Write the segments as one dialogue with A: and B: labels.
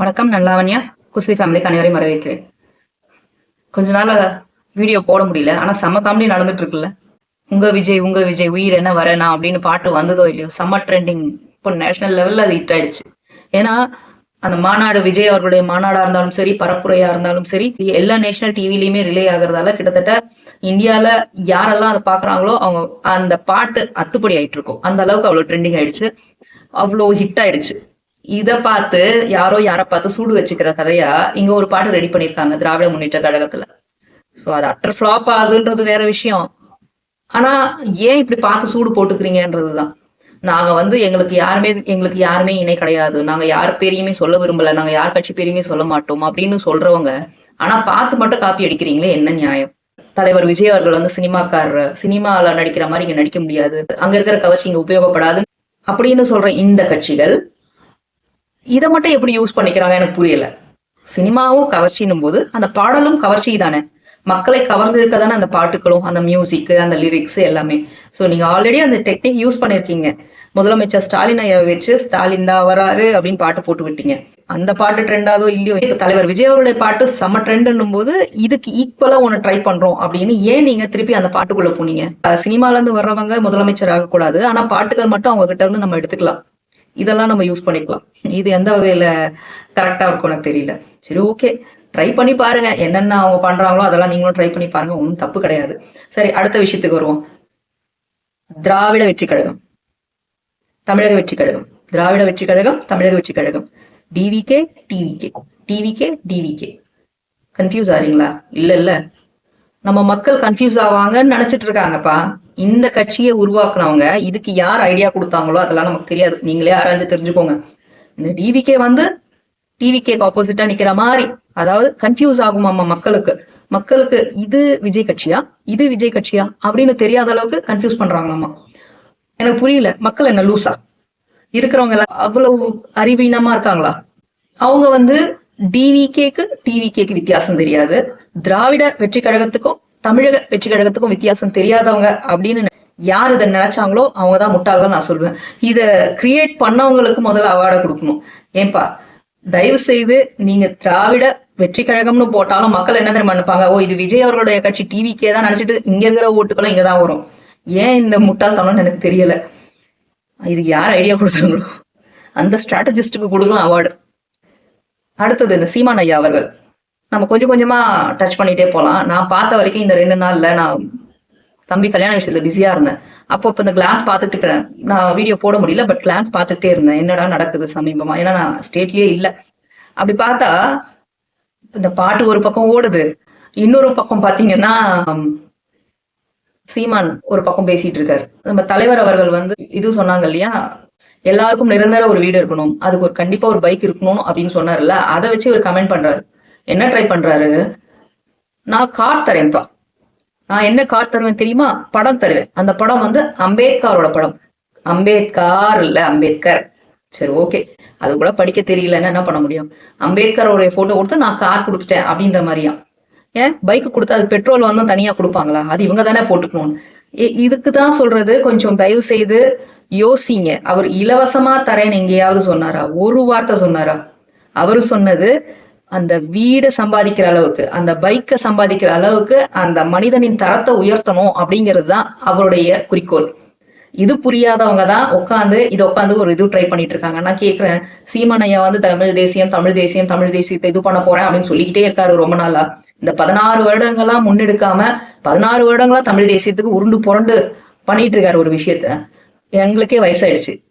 A: வணக்கம் நல்லாவண்யா குசி ஃபேமிலிக்கு அனைவரையும் வரவேற்கிறேன். கொஞ்ச நாள் வீடியோ போட முடியல. ஆனா செம்ம காமெடி நடந்துட்டு இருக்குல்ல. உங்க விஜய் உங்க விஜய் உயிர் என்ன வரேனா அப்படின்னு பாட்டு வந்ததோ இல்லையோ செம்ம ட்ரெண்டிங் இப்போ நேஷனல் லெவல்ல அது ஹிட் ஆயிடுச்சு. ஏன்னா அந்த மாநாடு விஜய் அவர்களுடைய மாநாடா இருந்தாலும் சரி பரப்புரையா இருந்தாலும் சரி எல்லா நேஷனல் டிவிலையுமே ரிலே ஆகுறதால கிட்டத்தட்ட இந்தியாவில் யாரெல்லாம் அதை பாக்குறாங்களோ அவங்க அந்த பாட்டு அத்துப்படி ஆயிட்டு இருக்கும். அந்த அளவுக்கு அவ்வளோ ட்ரெண்டிங் ஆயிடுச்சு. அவ்வளோ ஹிட் ஆயிடுச்சு. இத பார்த்து யாரோ யார பார்த்து சூடு வச்சுக்கிற கதையா இங்க ஒரு பாட்டு ரெடி பண்ணிருக்காங்க திராவிட முன்னேற்ற கழகத்துல. சோ அது அட்டர் ஃபிளாப் ஆகுதுன்றது வேற விஷயம். ஆனா ஏன் இப்படி பார்த்து சூடு போட்டுக்கிறீங்கன்றதுதான். நாங்க வந்து எங்களுக்கு யாருமே எங்களுக்கு யாருமே இணை கிடையாது. நாங்க யார் பேரையுமே சொல்ல விரும்பல. நாங்க யார் கட்சி பேரையுமே சொல்ல மாட்டோம் அப்படின்னு சொல்றவங்க ஆனா பார்த்து மட்டும் காப்பி அடிக்கிறீங்களே என்ன நியாயம்? தலைவர் விஜய் அவர்கள் வந்து சினிமாக்காரர் சினிமால நடிக்கிற மாதிரி இங்க நடிக்க முடியாது. அங்க இருக்கிற கவர்ச்சி இங்க உபயோகப்படாது அப்படின்னு சொல்ற இந்த கட்சிகள் இதை மட்டும் எப்படி யூஸ் பண்ணிக்கிறாங்க எனக்கு புரியல. சினிமாவும் கவர்ச்சின்னும் போது அந்த பாடலும் கவர்ச்சி தானே. மக்களை கவர்ந்து இருக்க தானே அந்த பாட்டுகளும் அந்த மியூசிக் அந்த லிரிக்ஸ் எல்லாமே. ஸோ நீங்க ஆல்ரெடி அந்த டெக்னிக் யூஸ் பண்ணிருக்கீங்க. முதலமைச்சர் ஸ்டாலின் ஐயா வச்சு ஸ்டாலின் தான் வராரு அப்படின்னு பாட்டு போட்டு விட்டீங்க. அந்த பாட்டு ட்ரெண்டாதோ இல்லையோ இப்ப தலைவர் விஜய் அவருடைய பாட்டு செம ட்ரெண்ட்னும் போது இதுக்கு ஈக்குவலா ஒன்று ட்ரை பண்றோம் அப்படின்னு ஏன் நீங்க திருப்பி அந்த பாட்டுக்குள்ள போனீங்க? சினிமால இருந்து வர்றவங்க முதலமைச்சர் ஆகக்கூடாது. ஆனா பாட்டுகள் மட்டும் அவங்க கிட்ட இருந்து நம்ம எடுத்துக்கலாம். இதெல்லாம் நம்ம யூஸ் பண்ணிக்கலாம். இது எந்த வகையில கரெக்டா இருக்கும் எனக்கு தெரியல. சரி ஓகே ட்ரை பண்ணி பாருங்க. என்னென்ன அவங்க பண்றாங்களோ அதெல்லாம் நீங்களும் ட்ரை பண்ணி பாருங்க. ஒன்றும் தப்பு கிடையாது. சரி அடுத்த விஷயத்துக்கு வருவோம். திராவிட வெற்றி கழகம். தமிழக வெற்றி கழகம். திராவிட Vettri Kazhagam Tamizhaga Vettri Kazhagam. TVK TVK TVK TVK confuse ஆறீங்களா? இல்ல இல்ல. நம்ம மக்கள் கன்ஃபியூஸ் ஆவாங்கன்னு நினைச்சிட்டு இருக்காங்கப்பா. இந்த கட்சியை உருவாக்குனவங்க இதுக்கு யார் ஐடியா கொடுத்தாங்களோ அதெல்லாம் நமக்கு தெரியாது. நீங்களே ஆராய்ஞ்சு தெரிஞ்சுக்கோங்க. இந்த டிவிகே வந்து டிவிகேக்கு ஆப்போசிட்டா நிக்கிற மாதிரி. அதாவது கன்ஃபியூஸ் ஆகுமாமா மக்களுக்கு? மக்களுக்கு இது விஜய் கட்சியா? இது விஜய் கட்சியா? அப்படின்னு தெரியாத அளவுக்கு கன்ஃபியூஸ் பண்றாங்களாமா? எனக்கு புரியல. மக்கள் என்ன லூசா இருக்கிறவங்க எல்லாம் அவ்வளவு அறிவீனமா இருக்காங்களா? அவங்க வந்து டிவிகேக்கு டிவிகேக்கு வித்தியாசம் தெரியாது. திராவிட வெற்றி கழகத்துக்கும் தமிழக வெற்றி கழகத்துக்கும் வித்தியாசம் தெரியாதவங்க அப்படின்னு யார் இதை நினைச்சாங்களோ அவங்க தான் முட்டாள்கள் நான் சொல்லுவேன் இதை கிரியேட் பண்ணவங்களுக்கு முதல்ல அவார்டை கொடுக்கணும். ஏன்பா தயவு செய்து நீங்க திராவிட வெற்றி கழகம்னு போட்டாலும் மக்கள் என்ன தெரியுமா நினைப்பாங்க? ஓ இது விஜய் அவர்களுடைய கட்சி டிவிக்கே தான் நினைச்சிட்டு இங்க இருக்கிற ஓட்டுகளும் இங்க தான் வரும். ஏன் இந்த முட்டாள்தனம்னு எனக்கு தெரியல. இதுக்கு யார் ஐடியா கொடுத்தாங்களோ? அந்த ஸ்ட்ராட்டஜிஸ்டுக்கு கொடுக்கலாம் அவார்டு அடுத்தது இந்த சீமான் ஐயா அவர்கள். நம்ம கொஞ்சம் கொஞ்சமா டச் பண்ணிட்டே போலாம். நான் பார்த்த வரைக்கும் இந்த ரெண்டு நாள்ல நான் தம்பி கல்யாண விஷயத்துல பிஸியா இருந்தேன். அப்போ இப்போ இந்த கிளாஸ் பார்த்துட்டு நான் வீடியோ போட முடியல பட் கிளாஸ் பார்த்துட்டே இருந்தேன். என்னடா நடக்குது சமீபமா? ஏன்னா நான் ஸ்டேட்லயே இல்லை. அப்படி பார்த்தா இந்த பாட்டு ஒரு பக்கம் ஓடுது. இன்னொரு பக்கம் பாத்தீங்கன்னா சீமான் ஒரு பக்கம் பேசிட்டு இருக்காரு. நம்ம தலைவர் அவர்கள் வந்து இது சொன்னாங்க இல்லையா? எல்லாருக்கும் நிரந்தர ஒரு வீடு இருக்கணும். அதுக்கு ஒரு கண்டிப்பா ஒரு பைக் இருக்கணும் அப்படின்னு சொன்னார்ல அதை வச்சு ஒரு கமெண்ட் பண்றாரு. என்ன ட்ரை பண்றாரு? நான் கார் தரேன்ப்பா நான் என்ன கார் தருவேன் தெரியுமா? படம் தருவேன். அந்த படம் வந்து அம்பேத்கரோட படம். அம்பேத்கர் இல்ல அம்பேத்கர். சரி ஓகே அது கூட படிக்க தெரியலன்னா என்ன பண்ண முடியும்? அம்பேத்கரோடைய போட்டோ கொடுத்து நான் கார் கொடுத்துட்டேன் அப்படின்ற மாதிரியா? ஏன்? பைக் கொடுத்து அது பெட்ரோல் வந்து தனியா கொடுப்பாங்களா? அது இவங்க தானே போட்டுக்கணும். இதுக்கு தான் சொல்றது. கொஞ்சம் தயவு செய்து யோசிங்க. அவர் இலவசமா தரேன்னு எங்கேயாவது சொன்னாரா? ஒரு வார்த்தை சொன்னாரா? அவரு சொன்னது அந்த வீடை சம்பாதிக்கிற அளவுக்கு அந்த பைக்கை சம்பாதிக்கிற அளவுக்கு அந்த மனிதனின் தரத்தை உயர்த்தணும் அப்படிங்கிறது தான் அவருடைய குறிக்கோள். இது புரியாதவங்க தான் உட்காந்து இது உட்காந்து ஒரு இது ட்ரை பண்ணிட்டு இருக்காங்க. நான் கேட்குறேன் சீமான் வந்து தமிழ் தேசியம் தமிழ் தேசியம் தமிழ் தேசியத்தை இது பண்ண போறேன் அப்படின்னு சொல்லிக்கிட்டே இருக்காரு ரொம்ப நாளா. இந்த பதினாறு வருடங்களா முன்னெடுக்காம பதினாறு வருடங்களா தமிழ் தேசியத்துக்கு உருண்டு புரண்டு பண்ணிட்டு இருக்காரு ஒரு விஷயத்த. எங்களுக்கே வயசாயிடுச்சு.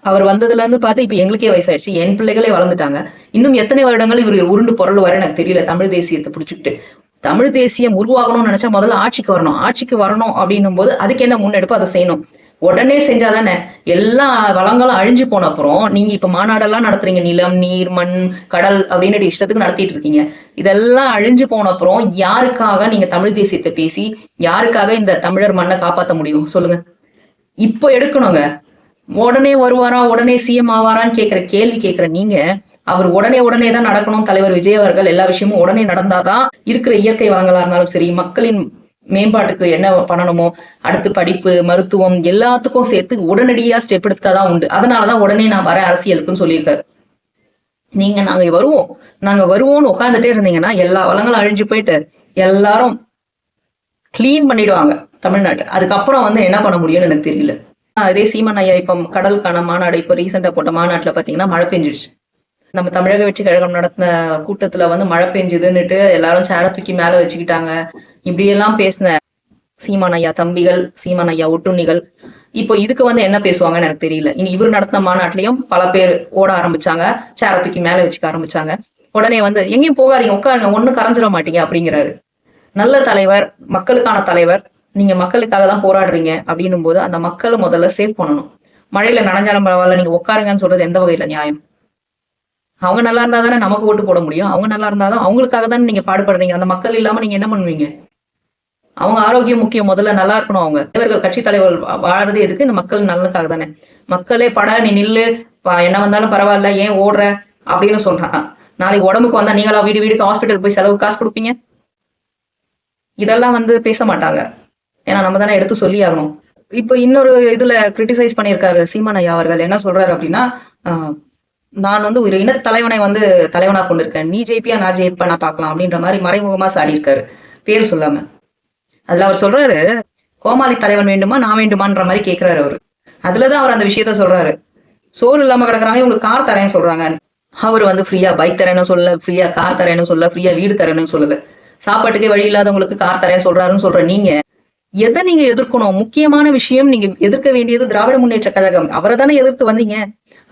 A: அவர் வந்ததுல இருந்து பார்த்து இப்ப எங்களுக்கே வயசாயிடுச்சு. என் பிள்ளைகளே வளர்ந்துட்டாங்க. இன்னும் எத்தனை வருடங்கள் இவர் உருண்டு பொருள் வர எனக்கு தெரியல. தமிழ் தேசியத்தை பிடிச்சிக்கிட்டு. தமிழ் தேசியம் உருவாகணும்னு நினைச்சா முதல்ல ஆட்சிக்கு வரணும். ஆட்சிக்கு வரணும் அப்படின்னும் போது அதுக்கு என்ன முன்னெடுப்பு அதை செய்யணும். உடனே செஞ்சாதானே எல்லா வளங்களும் அழிஞ்சு போன அப்புறம் நீங்க இப்ப மாநாடெல்லாம் நடத்துறீங்க. நிலம் நீர் மண் கடல் அப்படின்னு இஷ்டத்துக்கு நடத்திட்டு இருக்கீங்க. இதெல்லாம் அழிஞ்சு போன அப்புறம் யாருக்காக நீங்க தமிழ் தேசியத்தை பேசி யாருக்காக இந்த தமிழர் மண்ணை காப்பாத்த முடியும்? சொல்லுங்க. இப்போ எடுக்கணுங்க. உடனே வருவாரா உடனே சிஎம் ஆவாரான்னு கேட்குற கேள்வி கேட்குற நீங்க அவர் உடனே உடனே தான் நடக்கணும் தலைவர் விஜய் அவர்கள் எல்லா விஷயமும் உடனே நடந்தாதான் இருக்கிற இயற்கை வளங்களா இருந்தாலும் சரி மக்களின் மேம்பாட்டுக்கு என்ன பண்ணணுமோ அடுத்து படிப்பு மருத்துவம் எல்லாத்துக்கும் சேர்த்து உடனடியா ஸ்டெப் எடுத்தாதான் உண்டு. அதனாலதான் உடனே நான் வர அரசியலுக்குன்னு சொல்லியிருக்காரு. நீங்க நாங்க வருவோம். நாங்க வருவோம்னு உட்காந்துட்டே இருந்தீங்கன்னா எல்லா வளங்களும் அழிஞ்சு போயிட்டு எல்லாரும் கிளீன் பண்ணிடுவாங்க. தமிழ்நாட்டு அதுக்கப்புறம் வந்து என்ன பண்ண முடியும்னு எனக்கு தெரியல. ஆஹ் சீமன் ஐயா இப்போ கடலுக்கான மாநாடு இப்போ ரீசெண்டாக போட்ட மாநாட்டில் பார்த்தீங்கன்னா மழை பெஞ்சிடுச்சு நம்ம தமிழக வெற்றி கழகம் நடத்தின கூட்டத்துல வந்து மழை பெஞ்சுதுன்னுட்டு எல்லாரும் சேர தூக்கி மேல வச்சுக்கிட்டாங்க. இப்படியெல்லாம் பேசின சீமான் ஐயா தம்பிகள் சீமான் ஐயா ஒட்டுண்ணிகள் இப்போ இதுக்கு வந்து என்ன பேசுவாங்கன்னு எனக்கு தெரியல. இனி இவர் நடத்தின மாநாட்டிலையும் பல பேர் ஓட ஆரம்பிச்சாங்க சேர தூக்கி மேல வச்சுக்க ஆரம்பிச்சாங்க. உடனே வந்து எங்கேயும் போகாதீங்க உட்காருங்க ஒண்ணும் கரைஞ்சிட மாட்டீங்க அப்படிங்கிறாரு. நல்ல தலைவர் மக்களுக்கான தலைவர் நீங்க மக்களுக்காக தான் போராடுறீங்க அப்படின்னும் போது அந்த மக்களை முதல்ல சேவ் பண்ணணும். மழையில நனைஞ்சாலும் பரவாயில்ல நீங்க உட்காருங்கன்னு சொல்றது எந்த வகையில நியாயம்? அவங்க நல்லா இருந்தா தானே நமக்கு ஓட்டு போட முடியும்? அவங்க நல்லா இருந்தாதான் அவங்களுக்காக தானே நீங்க பாடுபடுறீங்க? அந்த மக்கள் இல்லாம நீங்க என்ன பண்ணுவீங்க? அவங்க ஆரோக்கியம் முக்கியம் முதல்ல நல்லா இருக்கணும் அவங்க. தலைவர்கள் கட்சி தலைவர்கள் வாழறது எதுக்கு? இந்த மக்கள் நல்லதுக்காக தானே. மக்களே பட நீ நில்லு. பா, என்ன வந்தாலும் பரவாயில்ல ஏன் ஓடுற? அப்படின்னு சொல்றான் நாளைக்கு உடம்புக்கு வந்தா நீங்களா வீடு வீடுக்கு ஹாஸ்பிட்டல் போய் செலவு காசு கொடுப்பீங்க? இதெல்லாம் வந்து பேச மாட்டாங்க. ஏன்னா நம்ம தானே எடுத்து சொல்லி ஆகணும் இப்போ இன்னொரு இதுல கிரிட்டிசைஸ் பண்ணியிருக்காரு சீமான் ஐயா அவர்கள். என்ன சொல்றாரு அப்படின்னா ஆஹ், நான் வந்து ஒரு இன தலைவனை வந்து தலைவனா கொண்டிருக்கேன். நீ ஜெயிப்பியா நான் ஜெயிப்பா நான் பார்க்கலாம். அப்படின்ற மாதிரி மறைமுகமா சாடி இருக்காரு பேர் சொல்லாம. அதுல அவர் சொல்றாரு கோமாளி தலைவன் வேண்டுமா நான் வேண்டுமான்ற மாதிரி கேட்கிறாரு அவரு. அதுலதான் அவர் அந்த விஷயத்த சொல்றாரு. சோறு இல்லாம கிடக்குறாங்க இவங்களுக்கு கார் தரேன்னு சொல்றாங்க. அவர் வந்து ஃப்ரீயா பைக் தரேன்னு சொல்லல ஃப்ரீயா கார் தரேன்னு சொல்லல ஃப்ரீயா வீடு தரேன்னு சொல்லல. சாப்பாட்டுக்கே வழி இல்லாதவங்களுக்கு கார் தரேன் சொல்றாருன்னு சொல்ற நீங்க எதை நீங்க எதிர்க்கணும்? முக்கியமான விஷயம் நீங்க எதிர்க்க வேண்டியது திராவிட முன்னேற்ற கழகம். அவரை தானே எதிர்த்து வந்தீங்க?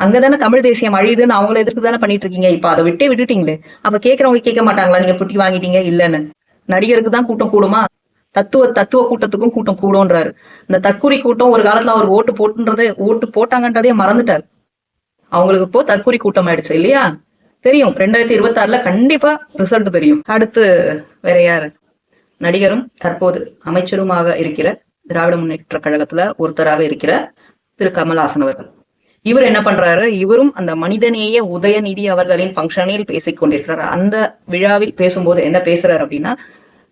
A: அங்கதானே தமிழ் தேசியம் அழியுதுன்னு அவங்கள எதிர்த்து தானே பண்ணிட்டு இருக்கீங்க இப்ப அதை விட்டே விட்டுட்டீங்களே. அப்ப கேக்குறவங்க கேட்க மாட்டாங்களா? நீங்க புட்டி வாங்கிட்டீங்க இல்லன்னு. நடிகருக்கு தான் கூட்டம் கூடுமா? தத்துவ தத்துவ கூட்டத்துக்கும் கூட்டம் கூடும்ன்றாரு. இந்த தற்கூரி கூட்டம் ஒரு காலத்துல அவர் ஓட்டு போட்டுன்றதே ஓட்டு போட்டாங்கன்றதே மறந்துட்டார். அவங்களுக்கு இப்போ தற்குறி கூட்டம் ஆயிடுச்சு இல்லையா? தெரியும். ரெண்டாயிரத்தி இருபத்தி ஆறுல கண்டிப்பா ரிசல்ட் தெரியும். அடுத்து வேற யாரு? நடிகரும் தற்போது அமைச்சருமாக இருக்கிற திராவிட முன்னேற்ற கழகத்துல ஒருத்தராக இருக்கிற திரு. கமல்ஹாசன் அவர்கள். இவர் என்ன பண்றாரு? இவரும் அந்த மனிதநேய உதயநிதி அவர்களின் ஃபங்க்ஷனில் பேசிக் கொண்டிருக்கிறார் அந்த விழாவில் பேசும்போது என்ன பேசுறாரு அப்படின்னா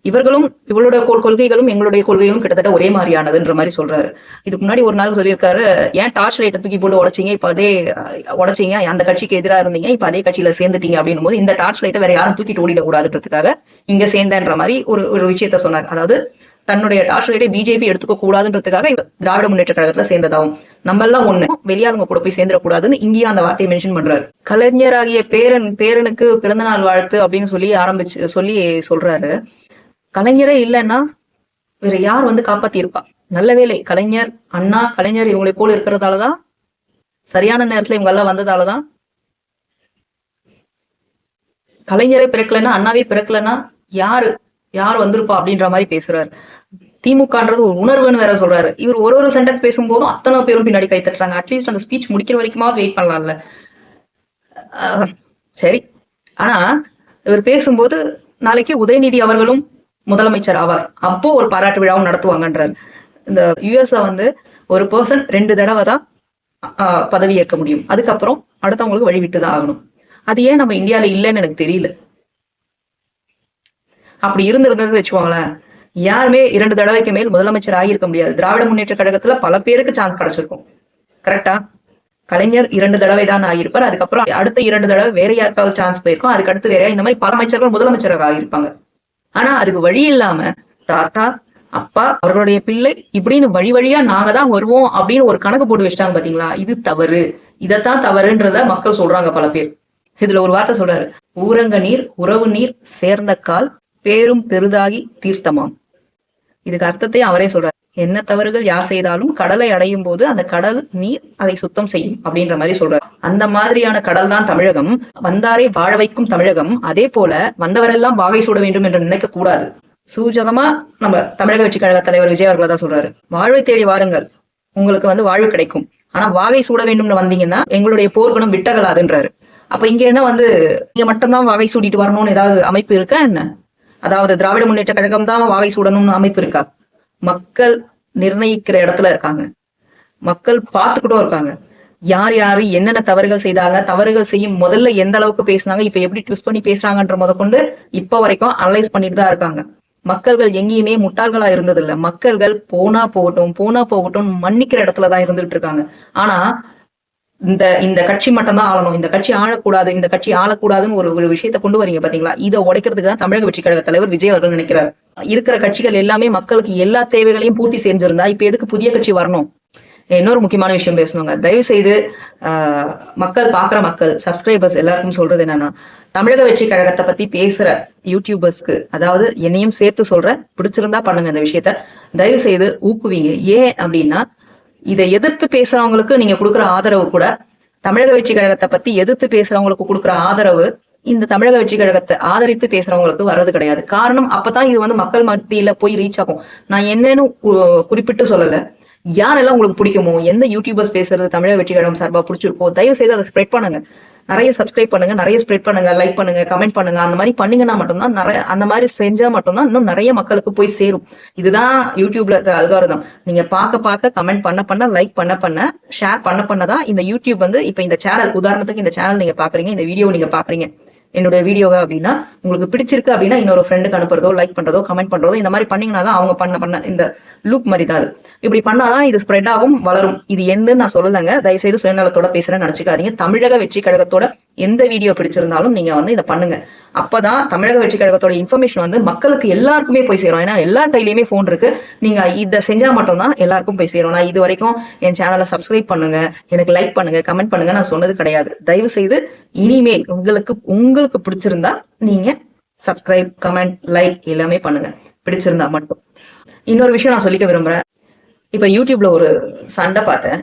A: இவர்களும் இவளுடைய கொள்கைகளும் எங்களுடைய கொள்கைகளும் கிட்டத்தட்ட ஒரே மாதிரியானதுன்ற மாதிரி சொல்றாரு. இதுக்கு முன்னாடி ஒரு நாள் சொல்லியிருக்காரு ஏன் டார்ச் லைட்டை தூக்கி போட்டு உடைச்சீங்க? இப்ப அதே அஹ், உடைச்சீங்க. அந்த கட்சிக்கு எதிராக இருந்தீங்க. இப்ப அதே கட்சியில சேர்ந்துட்டீங்க. அப்படின்னும் போது இந்த டார்ச் லைட்டை வேற யாரும் தூக்கிட்டு ஓடிடக்கூடாதுன்றதுக்காக இங்க சேர்ந்தேன்ற மாதிரி ஒரு ஒரு விஷயத்த சொன்னார். அதாவது தன்னுடைய டார்ச் லைட்டை பிஜேபி எடுத்துக்க கூடாதுன்றதுக்காக திராவிட முன்னேற்ற கழகத்துல சேர்ந்ததாகும் நம்ம எல்லாம் ஒண்ணு வெளியாளுங்க கூட போய் சேர்ந்துடக்கூடாதுன்னு இங்கேயும் அந்த வார்த்தையை மென்ஷன் பண்றாரு. கலைஞராகிய பேரன் பேரனுக்கு பிறந்தநாள் வாழ்த்து அப்படின்னு சொல்லி ஆரம்பிச்சு சொல்லி சொல்றாரு. கலைஞரே இல்லைன்னா வேற யார் வந்து காப்பாத்தி இருப்பா நல்ல வேளை கலைஞர் அண்ணா கலைஞர் இவங்களை போல இருக்கிறதாலதான் சரியான நேரத்துல இவங்க எல்லாம் வந்ததாலதான் கலைஞரே பிறக்கலைன்னா அண்ணாவே பிறக்கலைன்னா யாரு யார் வந்திருப்பா அப்படின்ற மாதிரி பேசுறாரு. திமுகன்றது ஒரு உணர்வுன்னு வேற சொல்றாரு. இவர் ஒரு ஒரு சென்டென்ஸ் பேசும்போதும் அத்தனை பேரும் பின்னாடி கை தட்டுறாங்க. அட்லீஸ்ட் அந்த ஸ்பீச் முடிக்கிற வரைக்குமாவது வெயிட் பண்ணலாம்ல. ஆஹ் சரி. ஆனா இவர் பேசும்போது நாளைக்கு உதயநிதி அவர்களும் முதலமைச்சர் ஆவார். அப்போ ஒரு பாராட்டு விழாவும் நடத்துவாங்கன்றார். இந்த யுஎஸ்ல வந்து ஒரு பர்சன் ரெண்டு தடவை தான் ஆஹ், பதவி ஏற்க முடியும். அதுக்கப்புறம் அடுத்தவங்களுக்கு வழி விட்டு தான் ஆகணும். அது ஏன் நம்ம இந்தியால இல்லைன்னு எனக்கு தெரியல. அப்படி இருந்திருந்தது வச்சுக்கோங்களேன். யாருமே இரண்டு தடவைக்கு மேல் முதலமைச்சர் ஆகியிருக்க முடியாது. திராவிட முன்னேற்ற கழகத்துல பல பேருக்கு சான்ஸ் கிடைச்சிருக்கும். கரெக்டா கலைஞர் இரண்டு தடவை தான் ஆகியிருப்பார். அதுக்கப்புறம் அடுத்த இரண்டு தடவை வேற யாருக்காவது சான்ஸ் போயிருக்கும். அதுக்கு அடுத்து வேற இந்த மாதிரி பல அமைச்சர்கள் முதலமைச்சராக ஆகியிருப்பாங்க. ஆனா அதுக்கு வழி இல்லாம தாத்தா அப்பா அவர்களுடைய பிள்ளை இப்படின்னு வழி வழியா நாங்க தான் வருவோம் அப்படின்னு ஒரு கணக்கு போட்டு வச்சிட்டாங்க பாத்தீங்களா? இது தவறு. இதத்தான் தவறுன்றத மக்கள் சொல்றாங்க பல பேர். இதுல ஒரு வார்த்தை சொல்றாரு. ஊரங்க நீர் உறவு நீர் சேர்ந்த கால் பேரும் பெரிதாகி தீர்த்தமாம். இதுக்கு அர்த்தத்தையும் அவரே சொல்றாரு. என்ன தவறுகள் யார் செய்தாலும் கடலை அடையும் போது அந்த கடல் நீர் அதை சுத்தம் செய்யும் அப்படின்ற மாதிரி சொல்றாரு. அந்த மாதிரியான கடல் தான் தமிழகம். வந்தாரை வாழ வைக்கும் தமிழகம். அதே போல வந்தவரெல்லாம் வாகை சூட வேண்டும் என்று நினைக்க கூடாது. சூஜகமா நம்ம தமிழக வெற்றி கழக தலைவர் விஜய் அவர்களை தான் சொல்றாரு. வாழ்வை தேடி வாருங்கள். உங்களுக்கு வந்து வாழ்வு கிடைக்கும். ஆனா வாகை சூட வேண்டும்னு வந்தீங்கன்னா எங்களுடைய போர்க்குணம் விட்டகலாதுன்றாரு. அப்ப இங்க என்ன வந்து இங்க மட்டும்தான் வாகை சூடிட்டு வரணும்னு ஏதாவது அமைப்பு இருக்கா என்ன? அதாவது திராவிட முன்னேற்ற கழகம் தான் வாகை சூடணும்னு அமைப்பு இருக்கா? மக்கள் நிர்ணயிக்கிற இடத்துல இருக்காங்க. மக்கள் பார்த்துக்கிட்டும் இருக்காங்க. யார் யாரு என்னென்ன தவறுகள் செய்தாங்க தவறுகள் செய்யும் முதல்ல எந்த அளவுக்கு பேசுனாங்க இப்ப எப்படி ட்விஸ்ட் பண்ணி பேசுறாங்கன்ற முதற்கொண்டு இப்ப வரைக்கும் அனலைஸ் பண்ணிட்டு தான் இருக்காங்க. மக்கள்கள் எங்கேயுமே முட்டாள்களா இருந்ததில்ல. மக்கள்கள் போனா போகட்டும் போனா போகட்டும் மன்னிக்கிற இடத்துலதான் இருந்துட்டு இருக்காங்க. ஆனா இந்த இந்த கட்சி மட்டும் தான் ஆளணும். இந்த கட்சி ஆளக்கூடாது இந்த கட்சி ஆளக்கூடாதுன்னு ஒரு ஒரு விஷயத்த கொண்டு வரீங்க பாத்தீங்களா? இதை உடைக்கிறதுக்கு தான் தமிழக வெற்றி கழக தலைவர் விஜய் அவர்கள் நினைக்கிறார். இருக்கிற கட்சிகள் எல்லாமே மக்களுக்கு எல்லா தேவைகளையும் பூர்த்தி செஞ்சிருந்தா இப்ப எதுக்கு புதிய கட்சி வரணும்? இன்னொரு முக்கியமான விஷயம் பேசணுங்க. தயவு செய்து ஆஹ், மக்கள் பாக்குற மக்கள் சப்ஸ்கிரைபர்ஸ் எல்லாருக்கும் சொல்றது என்னன்னா தமிழக வெற்றி கழகத்தை பத்தி பேசுற யூடியூபர்ஸ்க்கு அதாவது என்னையும் சேர்த்து சொல்ற பிடிச்சிருந்தா பண்ணுங்க இந்த விஷயத்த. தயவு செய்து ஊக்குவீங்க. ஏன் அப்படின்னா இதை எதிர்த்து பேசுறவங்களுக்கு நீங்க கொடுக்குற ஆதரவு கூட தமிழக வெற்றி கழகத்தை பத்தி எதிர்த்து பேசுறவங்களுக்கு கொடுக்குற ஆதரவு இந்த தமிழக வெற்றி கழகத்தை ஆதரித்து பேசுறவங்களுக்கு வர்றது கிடையாது. காரணம் அப்பதான் இது வந்து மக்கள் மத்தியில போய் ரீச் ஆகும். நான் என்னன்னு குறிப்பிட்டு சொல்லல. யாரெல்லாம் உங்களுக்கு பிடிக்குமோ எந்த யூடியூபர்ஸ் பேசுறது தமிழக வெற்றி கழகம் சார்பா பிடிச்சிருக்கோ தயவு செய்து அதை ஸ்ப்ரெட் பண்ணுங்க. நிறைய சப்ஸ்கிரைப் பண்ணுங்க நிறைய ஸ்ப்ரெட் பண்ணுங்க லைக் பண்ணுங்க கமெண்ட் பண்ணுங்க. அந்த மாதிரி பண்ணீங்கன்னா மட்டும்தான் நிறைய அந்த மாதிரி செஞ்சா மட்டும்தான் இன்னும் நிறைய மக்களுக்கு போய் சேரும். இதுதான் யூடியூப்ல இருக்கிற அல்காரதம் நீங்க பார்க்க பார்க்க கமெண்ட் பண்ண பண்ண லைக் பண்ண பண்ண ஷேர் பண்ண பண்ணதான் இந்த யூடியூப் வந்து இப்ப இந்த சேனல் உதாரணத்துக்கு இந்த சேனல் நீங்க பாக்குறீங்க இந்த வீடியோ நீங்க பாக்குறீங்க என்னோட வீடியோவை அப்படின்னா உங்களுக்கு பிடிச்சிருக்கு அப்படின்னா இன்னொரு ஃப்ரெண்டுக்கு அனுப்புறதோ லைக் பண்றதோ கமெண்ட் பண்றதோ இந்த மாதிரி பண்ணீங்கன்னா தான் அவங்க பண்ண பண்ண இந்த லூப் மாதிரி தான் இப்படி பண்ணாதான் இது ஸ்ப்ரெட் ஆகும் வளரும். இது எந்தன்னு நான் சொல்லலைங்க. தயவுசெய்து சுயநலத்தோட பேசுறேன்னு நினைச்சுக்காதீங்க. தமிழக வெற்றி கழகத்தோட எந்த வீடியோ பிடிச்சிருந்தாலும் நீங்க வந்து இதை பண்ணுங்க. அப்பதான் தமிழக வெற்றி கழகத்தோட இன்ஃபர்மேஷன் வந்து மக்களுக்கு எல்லாருக்குமே போய் சேரும். ஏன்னா எல்லா கையிலயுமே ஃபோன் இருக்கு. நீங்க இதை செஞ்சா மட்டும்தான் எல்லாருக்கும் போய் சேரும். நான் இது வரைக்கும் என் சேனலை சப்ஸ்கிரைப் பண்ணுங்க எனக்கு லைக் பண்ணுங்க கமெண்ட் பண்ணுங்க நான் சொன்னது கிடையாது. தயவு செய்து இனிமேல் உங்களுக்கு உங்களுக்கு பிடிச்சிருந்தா நீங்க சப்ஸ்கிரைப் கமெண்ட் லைக் எல்லாமே பண்ணுங்க. பிடிச்சிருந்தா மட்டும். இன்னொரு விஷயம் நான் சொல்லிக்க விரும்புறேன். இப்ப யூடியூப்ல ஒரு சண்டை பார்த்தேன்.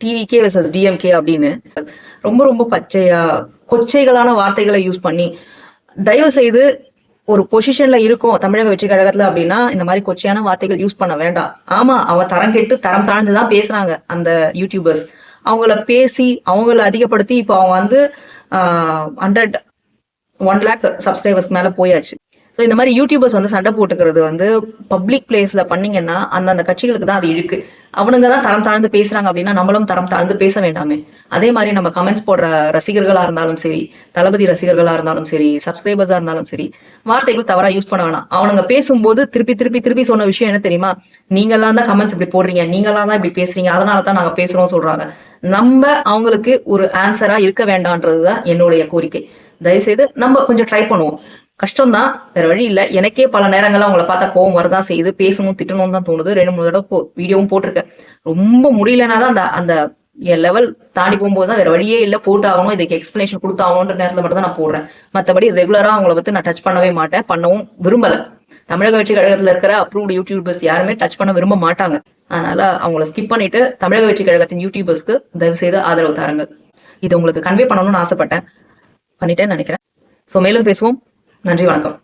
A: டிவிகே வெர்சஸ் டிஎம்கே அப்படின்னு. ரொம்ப ரொம்ப பச்சையா கொச்சைகளான வார்த்தைகளை யூஸ் பண்ணி தயவு செய்து ஒரு பொசிஷன்ல இருக்கும் தமிழக வெற்றி கழகத்துல அப்படின்னா இந்த மாதிரி கொச்சையான வார்த்தைகள் யூஸ் பண்ண வேண்டாம். ஆமா அவ தரம் கெட்டு தரம் தாழ்ந்து தான் பேசுறாங்க அந்த யூடியூபர்ஸ் அவங்கள பேசி அவங்கள அதிகப்படுத்தி இப்போ அவங்க வந்து ஹண்ட்ரட் ஒன் லேக் சப்ஸ்கிரைபர்ஸ்க்கு மேலே போயாச்சு. ஸோ இந்த மாதிரி யூடியூபர்ஸ் வந்து சண்டை போட்டுக்கிறது வந்து பப்ளிக் பிளேஸ்ல பண்ணீங்கன்னா அந்தந்த கட்சிகளுக்கு தான் அது இழுக்கு. அவனுங்க தான் தரம் தாழ்ந்து பேசுறாங்க அப்படின்னா நம்மளும் தரம் தாழ்ந்து பேச வேண்டாமே. அதே மாதிரி நம்ம கமெண்ட்ஸ் போடுற ரசிகர்களா இருந்தாலும் சரி தளபதி ரசிகர்களா இருந்தாலும் சரி சப்ஸ்கிரைபர்ஸா இருந்தாலும் சரி வார்த்தைகள் தவறா யூஸ் பண்ண வேணாம். அவனுங்க பேசும்போது திருப்பி திருப்பி திருப்பி சொன்ன விஷயம் என்ன தெரியுமா? நீங்களாம் தான் கமெண்ட்ஸ் இப்படி போடுறீங்க நீங்களாம் தான் இப்படி பேசுறீங்க அதனால தான் நாங்க பேசுறோம் சொல்றாங்க. நம்ம அவங்களுக்கு ஒரு ஆன்சரா இருக்க வேண்டாம்ன்றதுதான் என்னுடைய கோரிக்கை. தயவுசெய்து நம்ம கொஞ்சம் ட்ரை பண்ணுவோம். கஷ்டம்தான் வேற வழி இல்ல. எனக்கே பல நேரங்கள்ல அவங்கள பார்த்தா கோவம் வரதான் செய்யுது. பேசணும் திட்டணும் தான் தோணுது. ரெண்டு மூணு தடவை போ- வீடியோவும் போட்டிருக்கேன். ரொம்ப முடியலனா தான் அந்த அந்த என் லெவல் தாண்டி போகும்போது தான் வேற வழியே இல்லை. போட்டு ஆகணும். இதுக்கு எக்ஸ்பிளேஷன் கொடுத்தாகணுன்ற நேரத்துல மட்டும் தான் நான் போடுறேன். மத்தபடி ரெகுலரா அவங்கள பற்றி நான் டச் பண்ணவே மாட்டேன். பண்ணவும் விரும்பலை. தமிழக வெற்றி கழகத்துல இருக்கிற அப்ரூவ்டு யூடியூபர்ஸ் யாருமே டச் பண்ண விரும்ப மாட்டாங்க. அதனால அவங்கள ஸ்கிப் பண்ணிட்டு தமிழக வெற்றி கழகத்தின் யூடியூபர்ஸ்க்கு தயவு செய்து ஆதரவு தாருங்க இது உங்களுக்கு கன்வே பண்ணணும்னு ஆசைப்பட்டேன். பண்ணிட்டேன்னு நினைக்கிறேன். ஸோ மேலும் பேசுவோம். நன்றி வணக்கம்.